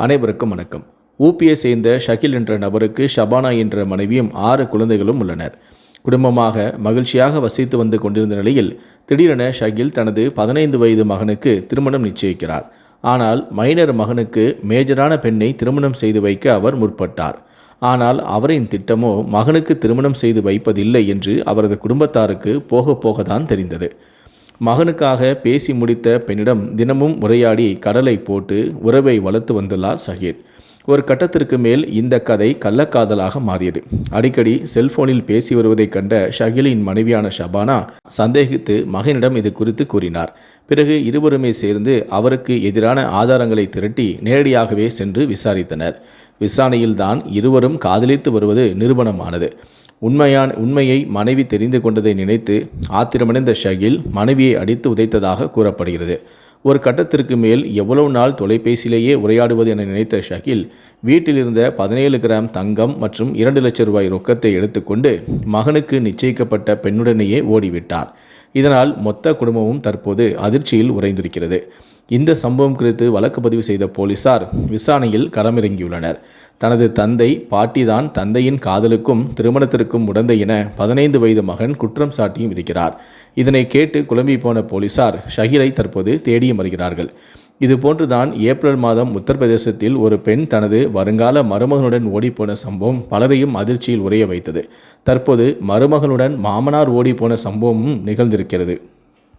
அனைவருக்கும் வணக்கம். ஊபியை சேர்ந்த ஷகில் என்ற நபருக்கு ஷபானா என்ற மனைவியும் ஆறு குழந்தைகளும் உள்ளனர். குடும்பமாக மகிழ்ச்சியாக வசித்து வந்து கொண்டிருந்த நிலையில் திடீரென ஷகில் தனது பதினைந்து வயது மகனுக்கு திருமணம் நிச்சயிக்கிறார். ஆனால் மைனர் மகனுக்கு மேஜரான பெண்ணை திருமணம் செய்து வைக்க அவர் முற்பட்டார். ஆனால் அவரின் திட்டமோ மகனுக்கு திருமணம் செய்து வைப்பதில்லை என்று அவரது குடும்பத்தாருக்கு போக போகத்தான் தெரிந்தது. மகனுக்காக பேசி முடித்த பெண்ணிடம் தினமும் உரையாடி கடலை போட்டு உறவை வளர்த்து வந்துள்ளார் சஹீர் ஒரு கட்டத்திற்கு மேல் இந்த கதை கள்ளக்காதலாக மாறியது. அடிக்கடி செல்போனில் பேசி வருவதைக் கண்ட ஷகிலின் மனைவியான ஷபானா சந்தேகித்து மகனிடம் இது குறித்து கூறினார். பிறகு இருவருமே சேர்ந்து அவருக்கு எதிரான ஆதாரங்களை திரட்டி நேரடியாகவே சென்று விசாரித்தனர். விசாரணையில்தான் இருவரும் காதலித்து வருவது நிரூபணமானது. உண்மையான உண்மையை மனைவி தெரிந்து கொண்டதை நினைத்து ஆத்திரமடைந்த ஷகில் மனைவியை அடித்து உதைத்ததாக கூறப்படுகிறது. ஒரு கட்டத்திற்கு மேல் எவ்வளவு நாள் தொலைபேசியிலேயே உரையாடுவது என நினைத்த ஷகில் வீட்டில் இருந்த பதினேழு கிராம் தங்கம் மற்றும் இரண்டு லட்சம் ரூபாய் ரொக்கத்தை எடுத்துக்கொண்டு மகனுக்கு நிச்சயிக்கப்பட்ட பெண்ணுடனேயே ஓடிவிட்டார். இதனால் மொத்த குடும்பமும் தற்போது அதிர்ச்சியில் உறைந்திருக்கிறது. இந்த சம்பவம் குறித்து வழக்கு பதிவு செய்த போலீசார் விசாரணையில் களமிறங்கியுள்ளனர். தனது தந்தை பாட்டிதான் தந்தையின் காதலுக்கும் திருமணத்திற்கும் உடந்தை என பதினைந்து வயது மகன் குற்றம் சாட்டியும் இருக்கிறார். இதனை கேட்டு குழம்பி போன போலீசார் ஷஹீலை தற்போது தேடியும் வருகிறார்கள். இதுபோன்றுதான் ஏப்ரல் மாதம் உத்தரப்பிரதேசத்தில் ஒரு பெண் தனது வருங்கால மருமகனுடன் ஓடிப்போன சம்பவம் பலரையும் அதிர்ச்சியில் உரைய வைத்தது. தற்போது மருமகனுடன் மாமனார் ஓடிப்போன சம்பவமும் நிகழ்ந்திருக்கிறது.